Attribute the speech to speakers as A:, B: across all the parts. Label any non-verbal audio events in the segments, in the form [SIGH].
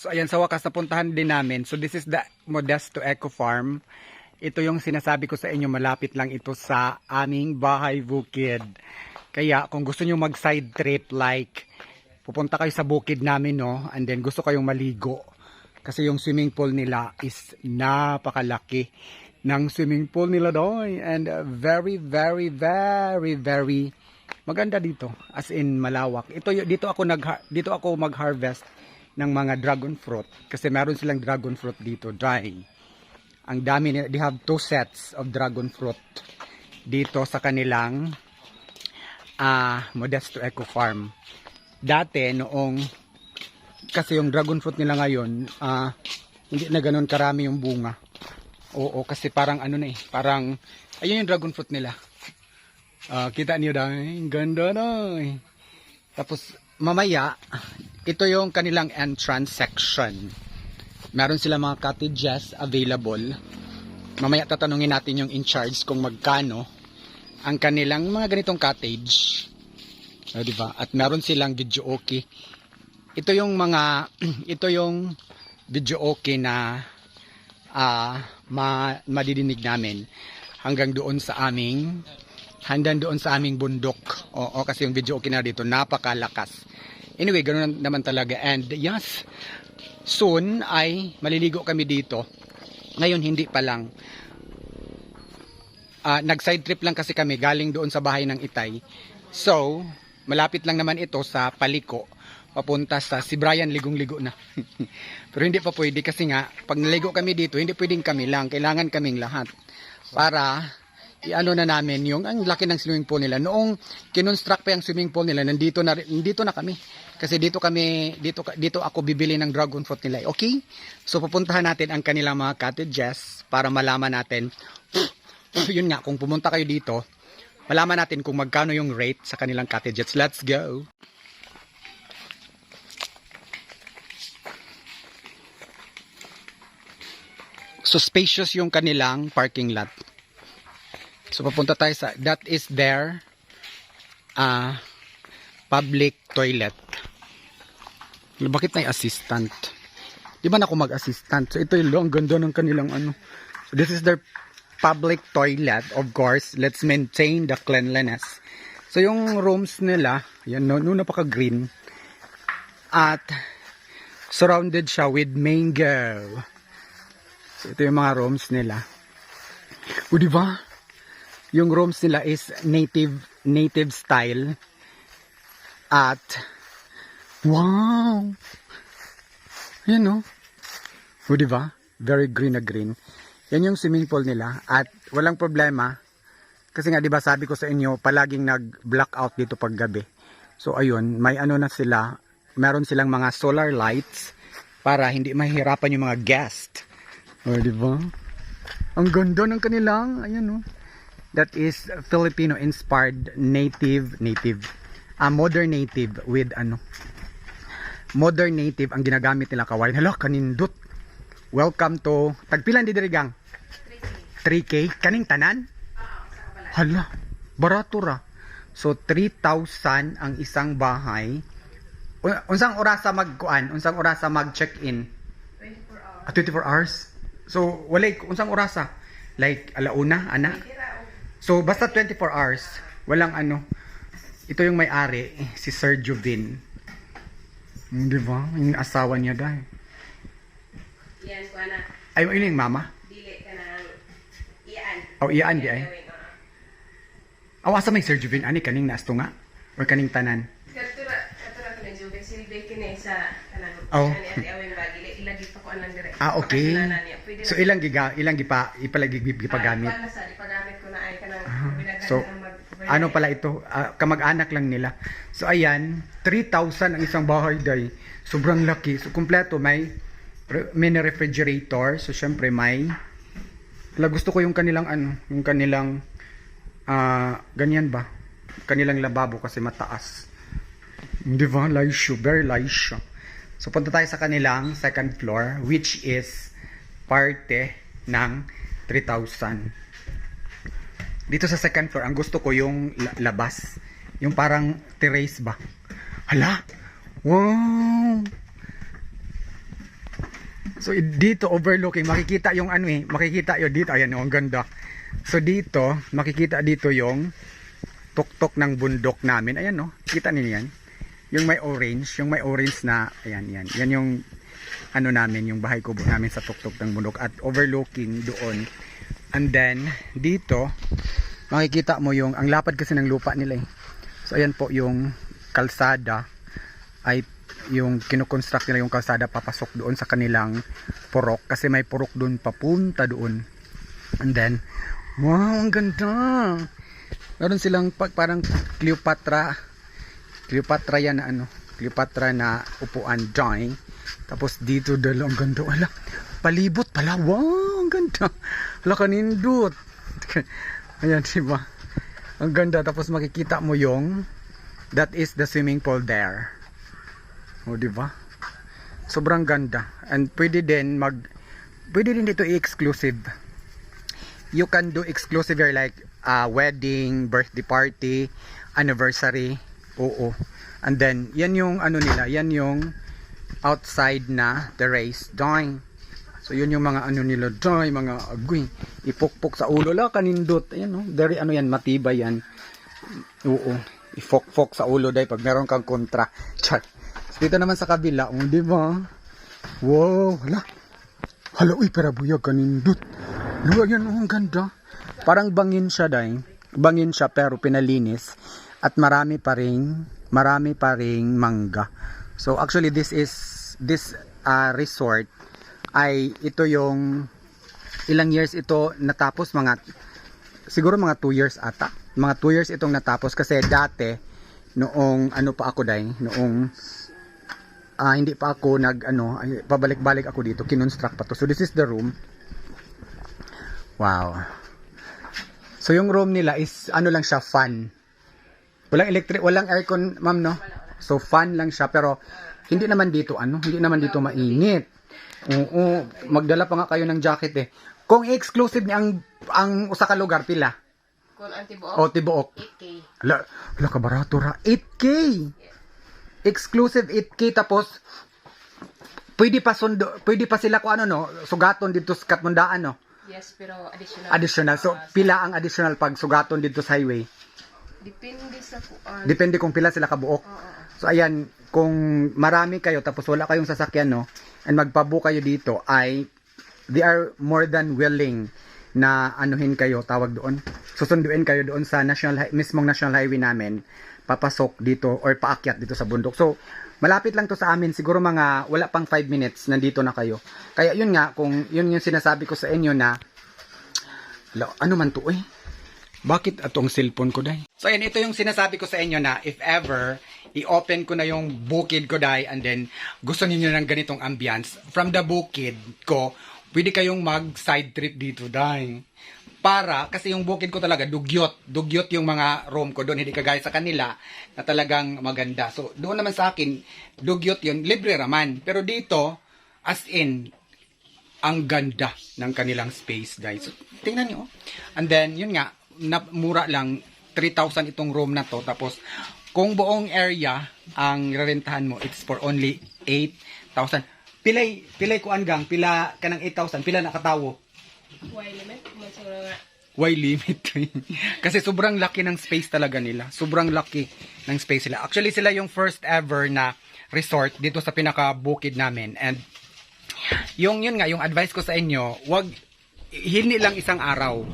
A: So ayan sa wakas napuntahan din namin. So this is the Modesto Eco Farm. Ito yung sinasabi ko sa inyo malapit lang ito sa aming bahay bukid. Kaya kung gusto niyo mag side trip like pupunta kayo sa bukid namin no and then gusto kayong maligo kasi yung swimming pool nila is napakalaki ng swimming pool nila doon and very very very very maganda dito as in malawak ito dito ako nag dito ako mag-harvest ng mga dragon fruit kasi meron silang dragon fruit dito dry ang dami nila they have two sets of dragon fruit dito sa kanilang ah Modesto Eco Farm dati noong kasi yung dragon fruit nila ngayon ah hindi na ganoon karami yung bunga Oo, kasi parang ano na eh, parang, ayun yung dragon fruit nila. Ah, kita niyo dahil, ganda na eh. Tapos, mamaya, ito yung kanilang entrance section. Meron sila mga cottages available. Mamaya tatanungin natin yung in charge kung magkano ang kanilang mga ganitong cottage. Ah, di ba? At meron silang video okay. Ito yung mga, [CLEARS THROAT] ito yung video okay na ah ma madidinig namin hanggang doon sa aming hanggang doon sa aming bundok. Oo, kasi yung video okay na dito, napakalakas. Anyway, ganoon naman talaga. And yes, soon ay maliligo kami dito. Ngayon, hindi pa lang. Ah, nag-side trip lang kasi kami galing doon sa bahay ng Itay. So, malapit lang naman ito sa Paliko papunta sa si Brian ligong-ligo na. [LAUGHS] Pero hindi pa pwede kasi nga pag naligo kami dito, hindi pwedeng kami lang, kailangan kaming lahat para iano na namin yung ang laki ng swimming pool nila. Noong kinonstruct pa yung swimming pool nila, nandito na nandito na kami. Kasi dito kami dito dito ako bibili ng dragon fruit nila. Okay? So pupuntahan natin ang kanilang mga cottages para malaman natin [CLEARS THROAT] yun nga kung pumunta kayo dito, malaman natin kung magkano yung rate sa kanilang cottages. Let's go. So spacious yung kanilang parking lot. So papunta tayo sa that is their uh, public toilet. Bakit may assistant? Di ba na ako mag-assistant? So ito yung ang ganda ng kanilang ano. So this is their public toilet. Of course, let's maintain the cleanliness. So yung rooms nila, yan no, no napaka-green. At surrounded siya with mango. So, ito yung mga rooms nila. O, di ba? Yung rooms nila is native native style. At wow. Yan no. O, di ba? Very green na green. Yan yung swimming pool nila at walang problema kasi nga 'di ba sabi ko sa inyo palaging nag-blackout dito pag gabi. So ayun, may ano na sila, meron silang mga solar lights para hindi mahirapan yung mga guest. O, di ba? Ang ganda ng kanilang, ayan oh. That is Filipino-inspired native, native, ah, modern native with ano, modern native ang ginagamit nila kawain. Hala, kanindot. Welcome to, tagpilan di dirigang? 3K. Kaning tanan? Hala, barato ra. So, 3,000 ang isang bahay. Un- Unsang orasa magkuan? Unsang orasa mag-check-in?
B: 24 hours.
A: Ah, 24 hours? So, walay, unsang orasa? Like, alauna, ana? So, basta 24 hours. Walang ano. Ito yung may-ari, si Sir Juvin. Hmm, Di ba? Yung asawa niya dahil.
B: Yan ko na.
A: Ay, yun yung mama?
B: Dili ka ng iyan.
A: O, iyaan di ay. Awasa may Sir Juvin, ani kaning nasto nga? Or kaning tanan?
B: Katura, katura ko na Jube. Silbi kini sa kanang
A: Oh.
B: ani ati awing bag. Dili ilagi pa ko anang dire.
A: Ah, okay.
B: Na
A: So,
B: na-
A: ilang giga, ilang gipa, ipalagi gipagamit?
B: Ah,
A: So, ano pala ito, ah, kamag-anak lang nila. So ayan, 3,000 ang isang bahay day. Sobrang laki. So kumpleto may mini refrigerator. So syempre may Wala, gusto ko yung kanilang ano, yung kanilang ah ganyan ba? Kanilang lababo kasi mataas. Di ba? Laisyo, very laisyo. So punta tayo sa kanilang second floor which is parte ng 3,000. Dito sa second floor, ang gusto ko yung la- labas. Yung parang terrace ba? Hala! Wow! So dito overlooking makikita yung ano eh, makikita yung dito ayan oh, ganda. So dito makikita dito yung tuktok ng bundok namin. Ayan no, kita niyo yan. Yung may orange, yung may orange na ayan yan. Yan yung ano namin, yung bahay kubo namin sa tuktok ng bundok at overlooking doon. And then dito makikita mo yung ang lapad kasi ng lupa nila eh. So ayan po yung kalsada. Ay yung kinukonstruct nila yung kalsada papasok doon sa kanilang purok. Kasi may purok doon papunta doon. And then wow ang ganda! Meron silang pa- parang Cleopatra. Cleopatra yan na ano. Cleopatra na upuan drawing. Tapos dito dalo ang ganda. Wala palibot pala. Wow ang ganda wala kanindot ayan diba ang ganda tapos makikita mo yung that is the swimming pool there o, di ba? Sobrang ganda. And pwede din mag pwede din dito i-exclusive. You can do exclusive here like uh, wedding, birthday party, anniversary. Oo. And then yan yung ano nila, yan yung outside na terrace doing. So yun yung mga ano nila doy, mga agoy. Ipokpok sa ulo la kanindot. Ayan no, very ano yan, matibay yan. Oo. Ifok-fok sa ulo day pag meron kang kontra. Char. Dito naman sa kabila, oh, di ba? Wow, hala. Hala, uy, pero buyag kanindot. Luwa yan, oh, ang ganda. Parang bangin siya, day. Bangin siya, pero pinalinis. At marami pa ring, marami pa ring mangga. So, actually, this is, this uh, resort, ay ito yung, ilang years ito natapos, mga, siguro mga 2 years ata. Mga 2 years itong natapos kasi dati, noong ano pa ako day, noong ah, hindi pa ako nag ano, pabalik-balik ako dito, kinonstruct pa to. So this is the room. Wow. So yung room nila is ano lang siya, fan. Walang electric, walang aircon, ma'am, no? So fan lang siya pero hindi naman dito ano, hindi naman dito mainit. Oo, magdala pa nga kayo ng jacket eh. Kung exclusive ni ang ang usa ka lugar pila
B: Kung antibuok,
A: o tibuok.
B: 8K.
A: Hala, hala ka barato ra. 8K. Exclusive 8K tapos pwede pa sundo, pwede pa sila ko ano no, sugaton dito sa Katmundaan no.
B: Yes, pero additional.
A: Additional. So
B: Ah,
A: pila ang additional pag sugaton dito sa highway.
B: Depende sa kuan.
A: Depende kung pila sila kabuok.
B: Oo, oo.
A: So ayan, kung marami kayo tapos wala kayong sasakyan no, and magpabu kayo dito ay they are more than willing na anuhin kayo, tawag doon. Susunduin kayo doon sa national mismong national highway namin, papasok dito or paakyat dito sa bundok. So malapit lang to sa amin, siguro mga wala pang 5 minutes nandito na kayo. Kaya yun nga, kung yun yung sinasabi ko sa inyo na ano man to eh? Bakit atong cellphone ko dai? So ayan, ito yung sinasabi ko sa inyo na if ever i-open ko na yung bukid ko dai and then gusto niyo ng ganitong ambience from the bukid ko, pwede kayong mag side trip dito dai. Para kasi yung bukid ko talaga dugyot, dugyot yung mga room ko doon, hindi kagaya sa kanila na talagang maganda. So doon naman sa akin, dugyot yun, libre raman. Pero dito, as in, ang ganda ng kanilang space, guys. So, tingnan nyo. oh. And then, yun nga, na, mura lang, 3,000 itong room na to. Tapos, kung buong area ang rerentahan mo, it's for only 8,000. Pilay, pilay ko anggang, pila ka ng 8,000, pila nakatawo.
B: Why limit? Masura nga.
A: Why limit? [LAUGHS] Kasi sobrang laki ng space talaga nila. Sobrang laki ng space nila. Actually, sila yung first ever na resort dito sa pinaka-bukid namin. And yung yun nga, yung advice ko sa inyo, wag hindi lang isang araw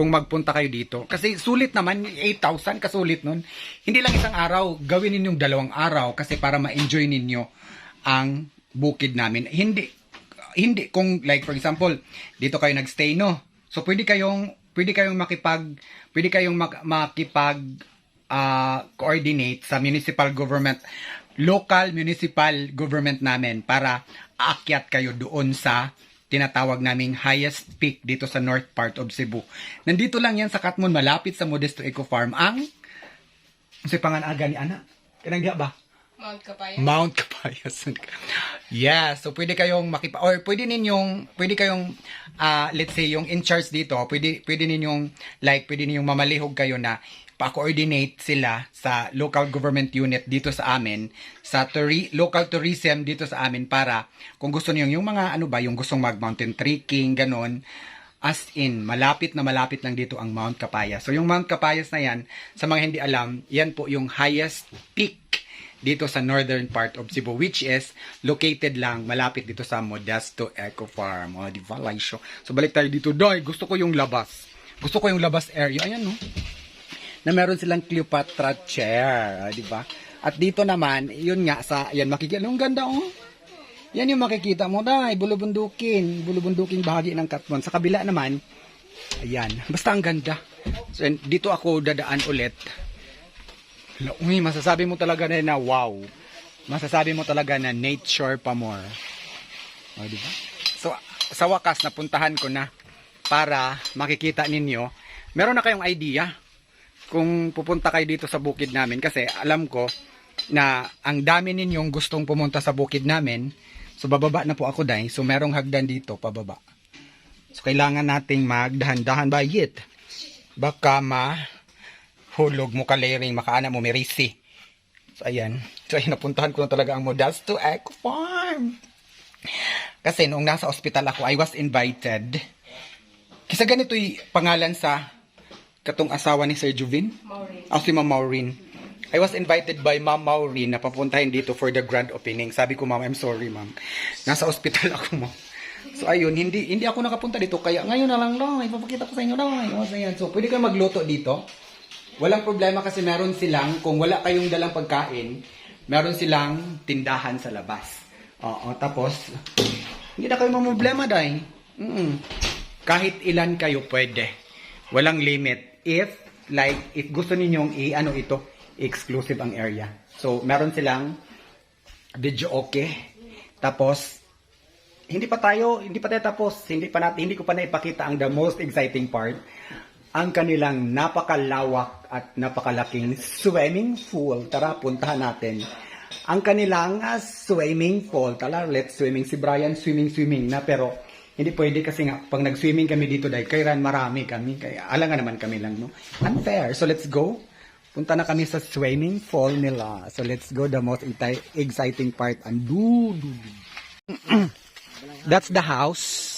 A: kung magpunta kayo dito. Kasi sulit naman, 8,000 kasulit nun. Hindi lang isang araw, gawin ninyong dalawang araw kasi para ma-enjoy ninyo ang bukid namin. Hindi, hindi, kung like for example, dito kayo nagstay, no? So pwede kayong, pwede kayong makipag, pwede kayong mak- makipag ah, coordinate sa municipal government, local municipal government namin para aakyat kayo doon sa tinatawag naming highest peak dito sa north part of Cebu. Nandito lang yan sa Katmon, malapit sa Modesto Eco Farm, ang si panganaga ni Ana. Kanang diha ba?
B: Mount Kapaya.
A: Mount Capayas. [LAUGHS] yeah, so pwede kayong makipa or pwede ninyong pwede kayong ah, let's say yung in charge dito, pwede pwede ninyong like pwede ninyong mamalihog kayo na pa-coordinate sila sa local government unit dito sa amin, sa turi- local tourism dito sa amin para kung gusto niyo yung mga ano ba, yung gustong mag mountain trekking, ganon, as in, malapit na malapit lang dito ang Mount Capayas. So yung Mount Capayas na yan, sa mga hindi alam, yan po yung highest peak dito sa northern part of Cebu, which is located lang malapit dito sa Modesto Eco Farm. O, di ba? So, balik tayo dito. Doy, gusto ko yung labas. Gusto ko yung labas area. Ayan, no? Na meron silang Cleopatra chair. ah, di ba? At dito naman, yun nga, sa, yan, makikita. Ang ganda, oh. Yan yung makikita mo, Day. Bulubundukin. Bulubunduking bahagi ng Katmon. Sa kabila naman, ayan. Basta ang ganda. So, dito ako dadaan ulit. Uy, masasabi mo talaga na, na wow. Masasabi mo talaga na nature pa more. O, di ba? So, sa wakas, napuntahan ko na para makikita ninyo. Meron na kayong idea kung pupunta kayo dito sa bukid namin kasi alam ko na ang dami ninyong gustong pumunta sa bukid namin. So, bababa na po ako dahil. So, merong hagdan dito, pababa. So, kailangan nating magdahan-dahan bayit. Baka ma hulog mo kalering, makaana mo merisi. So, ayan. So, ayan, napuntahan ko na talaga ang Modesto Eco Farm. Kasi noong nasa ospital ako, I was invited. Kisa ganito yung pangalan sa katong asawa ni Sir Juvin?
B: Maureen.
A: Ako si Ma'am Maureen. I was invited by Ma'am Maureen na papuntahin dito for the grand opening. Sabi ko, Ma'am, I'm sorry, Ma'am. Nasa ospital [LAUGHS] ako, Ma'am. So, ayun, hindi hindi ako nakapunta dito. Kaya ngayon na lang daw, ipapakita ko sa inyo daw. O, so, pwede kayo magluto dito. Walang problema kasi meron silang, kung wala kayong dalang pagkain, meron silang tindahan sa labas. Oo, tapos, hindi na kayo mamroblema, day. Mm Kahit ilan kayo pwede. Walang limit. If, like, if gusto ninyong i-ano ito, exclusive ang area. So, meron silang video okay. Tapos, hindi pa tayo, hindi pa tayo tapos. Hindi pa natin, hindi ko pa naipakita ang the most exciting part. Ang kanilang napakalawak at napakalaking swimming pool. Tara, puntahan natin. Ang kanilang ah, swimming pool. Tara, let's swimming. Si Brian swimming, swimming na. Pero, hindi pwede kasi nga, pag nag-swimming kami dito dahil kailan marami kami. Kaya, alangan naman kami lang, no? Unfair. So, let's go. Punta na kami sa swimming pool nila. So, let's go. The most iti- exciting part. Andu, du, du. That's the house.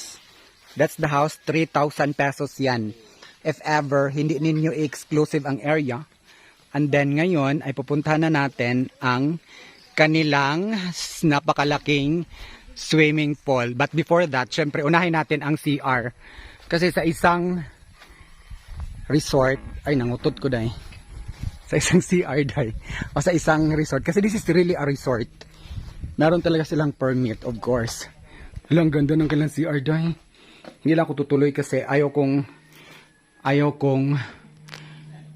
A: That's the house. 3,000 pesos yan. If ever, hindi ninyo exclusive ang area. And then ngayon ay pupuntahan na natin ang kanilang napakalaking swimming pool. But before that, syempre unahin natin ang CR. Kasi sa isang resort, ay nangutot ko dahil. Sa isang CR dahil. O sa isang resort. Kasi this is really a resort. Meron talaga silang permit, of course. Alam, ganda ng kanilang CR dahil. Hindi lang ako tutuloy kasi ayaw kong ayaw kong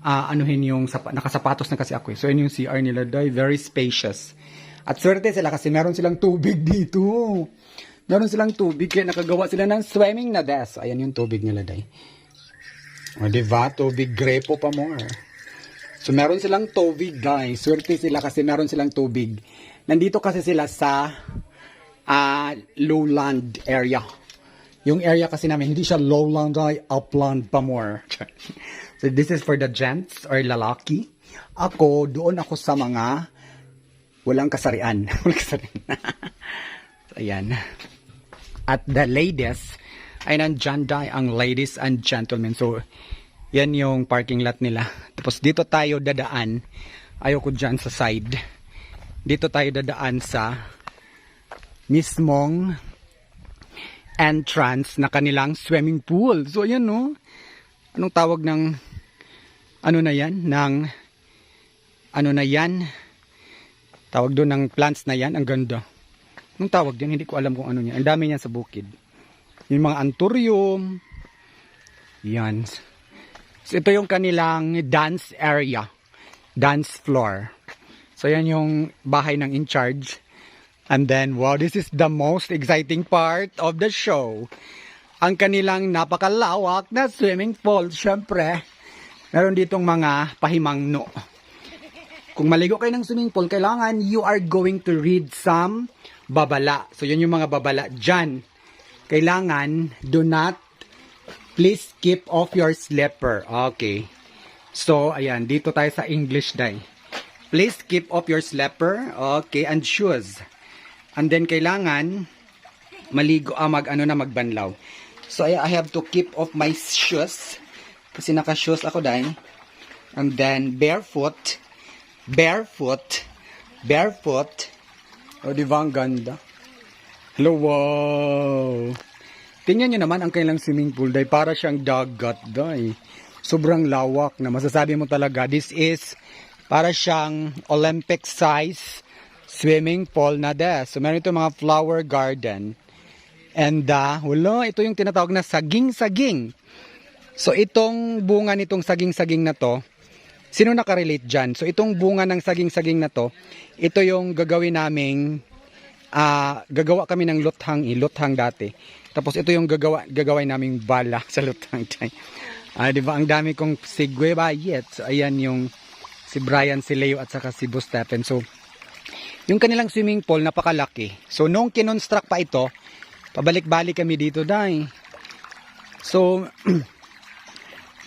A: ah, anuhin yung sapa, nakasapatos na kasi ako eh. So yun yung CR nila dahil very spacious. At swerte sila kasi meron silang tubig dito. Meron silang tubig kaya nakagawa sila ng swimming na des. Ayan yung tubig nila dahil. O diba? Tubig grepo pa more. So meron silang tubig guys. Swerte sila kasi meron silang tubig. Nandito kasi sila sa ah, lowland area. Yung area kasi namin, hindi siya lowland ay upland pa more. [LAUGHS] so this is for the gents or lalaki. Ako, doon ako sa mga walang kasarian. [LAUGHS] walang kasarian. [LAUGHS] so, ayan. At the ladies, ay nandyan dahil ang ladies and gentlemen. So, yan yung parking lot nila. Tapos dito tayo dadaan. Ayoko dyan sa side. Dito tayo dadaan sa mismong entrance na kanilang swimming pool. So, ayan no. Anong tawag ng ano na yan? Ng ano na yan? Tawag doon ng plants na yan. Ang ganda. Anong tawag din? Hindi ko alam kung ano niya. Ang dami niyan sa bukid. Yung mga anthurium. Yan. So, ito yung kanilang dance area. Dance floor. So, yan yung bahay ng in charge. And then, wow, this is the most exciting part of the show. Ang kanilang napakalawak na swimming pool. Siyempre, meron ditong mga pahimangno. Kung maligo kayo ng swimming pool, kailangan you are going to read some babala. So, yun yung mga babala dyan. Kailangan, do not, please keep off your slipper. Okay. So, ayan, dito tayo sa English day. Please keep off your slipper, okay, and shoes. And then, kailangan maligo, ah, mag, ano na, magbanlaw. So, I, I have to keep off my shoes. Kasi naka-shoes ako dahil. And then, barefoot. Barefoot. Barefoot. O, di ba ang ganda? Hello, wow! Tingnan nyo naman ang kailang swimming pool dahil para siyang dagat dahil. Sobrang lawak na masasabi mo talaga this is para siyang Olympic size swimming pool na de. So meron ito mga flower garden. And uh, wala, ito yung tinatawag na saging-saging. So itong bunga nitong saging-saging na to, sino nakarelate dyan? So itong bunga ng saging-saging na to, ito yung gagawin naming ah gagawa kami ng luthang, eh, luthang dati. Tapos ito yung gagawa gagawin naming bala [LAUGHS] sa luthang time. Ah, di ba ang dami kong segue ba? Yes. So, ayan yung si Brian, si Leo at saka si Bo Stephen. So yung kanilang swimming pool napakalaki. So nung kinonstruct pa ito, pabalik-balik kami dito dai. So [CLEARS THROAT]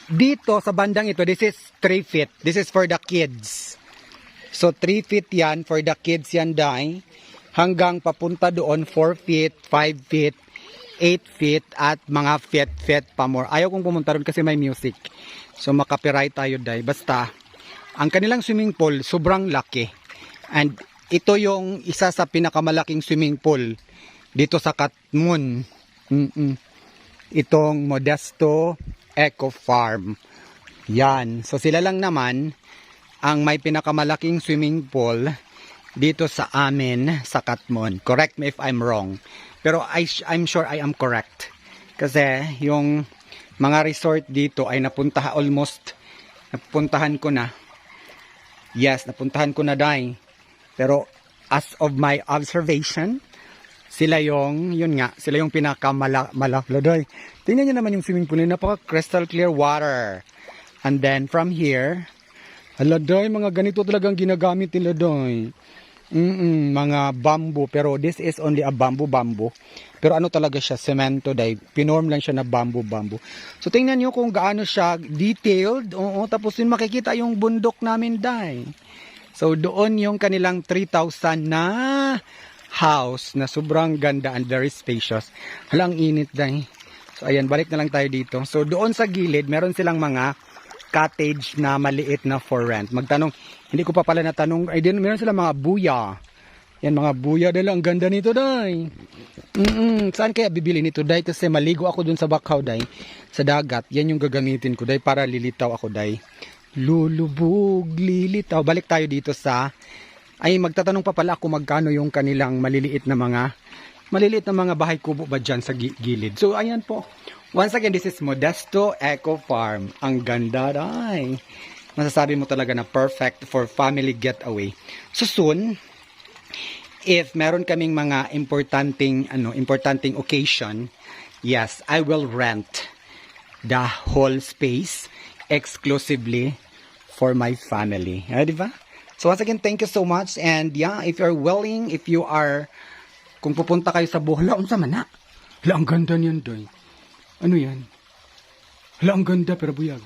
A: dito sa bandang ito, this is 3 feet. This is for the kids. So 3 feet yan for the kids yan dai. Hanggang papunta doon 4 feet, 5 feet, 8 feet at mga feet feet pa more. Ayaw kong pumunta doon kasi may music. So makapiright tayo dai. Basta ang kanilang swimming pool sobrang laki. And ito yung isa sa pinakamalaking swimming pool dito sa Katmon. Mm-mm. Itong Modesto Eco Farm. Yan. So sila lang naman ang may pinakamalaking swimming pool dito sa amin sa Katmon. Correct me if I'm wrong. Pero I, I'm sure I am correct. Kasi yung mga resort dito ay napunta almost napuntahan ko na. Yes, napuntahan ko na dai. Pero as of my observation, sila yung, yun nga, sila yung pinakamalaklo doy. Tingnan nyo naman yung swimming pool, napaka crystal clear water. And then from here, hala doy, mga ganito talagang ginagamit nila doy. Mm mga bamboo, pero this is only a bamboo bamboo. Pero ano talaga siya, semento dahil pinorm lang siya na bamboo bamboo. So tingnan nyo kung gaano siya detailed. Oo, tapos yun makikita yung bundok namin dahil. So doon yung kanilang 3,000 na house na sobrang ganda and very spacious. Halang init dahil. So ayan, balik na lang tayo dito. So doon sa gilid, meron silang mga cottage na maliit na for rent. Magtanong, hindi ko pa pala natanong, ay din, meron silang mga buya. Yan mga buya dahil ang ganda nito day. Mm saan kaya bibili nito day? Kasi maligo ako dun sa Bakaw day, sa dagat. Yan yung gagamitin ko day para lilitaw ako day. Lulubog, lilitaw. Balik tayo dito sa, ay magtatanong pa pala ako magkano yung kanilang maliliit na mga, maliliit na mga bahay kubo ba dyan sa gi- gilid. So ayan po. Once again, this is Modesto Eco Farm. Ang ganda day. Masasabi mo talaga na perfect for family getaway. So soon, if meron kaming mga importanteng ano, importanteng occasion, yes, I will rent the whole space exclusively for my family. Ah, di ba? So once again, thank you so much and yeah, if you're willing, if you are kung pupunta kayo sa Bohol, unsa man na? Hala, ang ganda niyan, doy. Ano yan? Hala, ang ganda, pero buyag.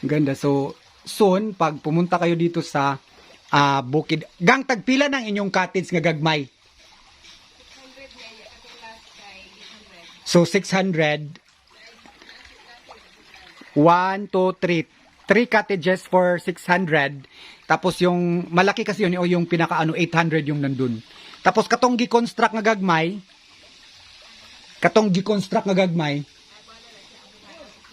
A: ang ganda. So, soon, pag pumunta kayo dito sa ah, Bukid, gang tagpila ng inyong cottage nga gagmay. So, 600. 1, 2, 3. 3 cottages for 600. Tapos yung malaki kasi yun, o yung pinaka ano, 800 yung nandun. Tapos katong gi-construct nga gagmay, katong gi-construct nga gagmay,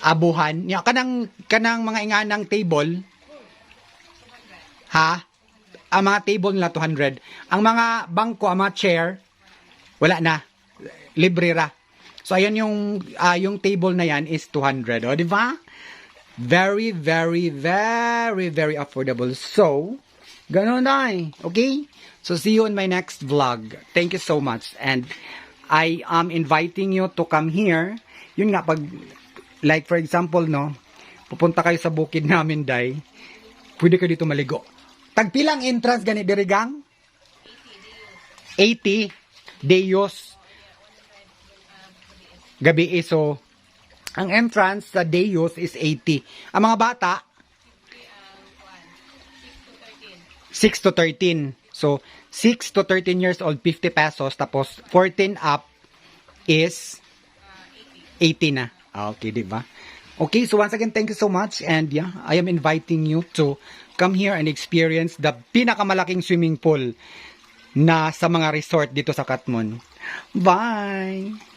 A: abuhan, ya kanang kanang mga inganang table, ha? Ang mga table nila 200. Ang mga bangko, ang mga chair, wala na. Libre ra. So ayan yung ah, yung table na yan is 200, o di ba? Very very very very affordable. So, ganun na eh. Okay? So see you in my next vlog. Thank you so much and I am inviting you to come here. Yun nga pag like for example no, pupunta kayo sa bukid namin dai. Pwede kayo dito maligo. Tagpilang entrance gani dirigang? 80 Deus gabi eh, so ang entrance sa Deus is 80. Ang mga bata 6 to 13. So, 6 to 13 years old, 50 pesos. Tapos, 14 up is 80 na. Ah, Okay, di ba? Okay, so once again, thank you so much. And yeah, I am inviting you to come here and experience the pinakamalaking swimming pool na sa mga resort dito sa Katmon. Bye!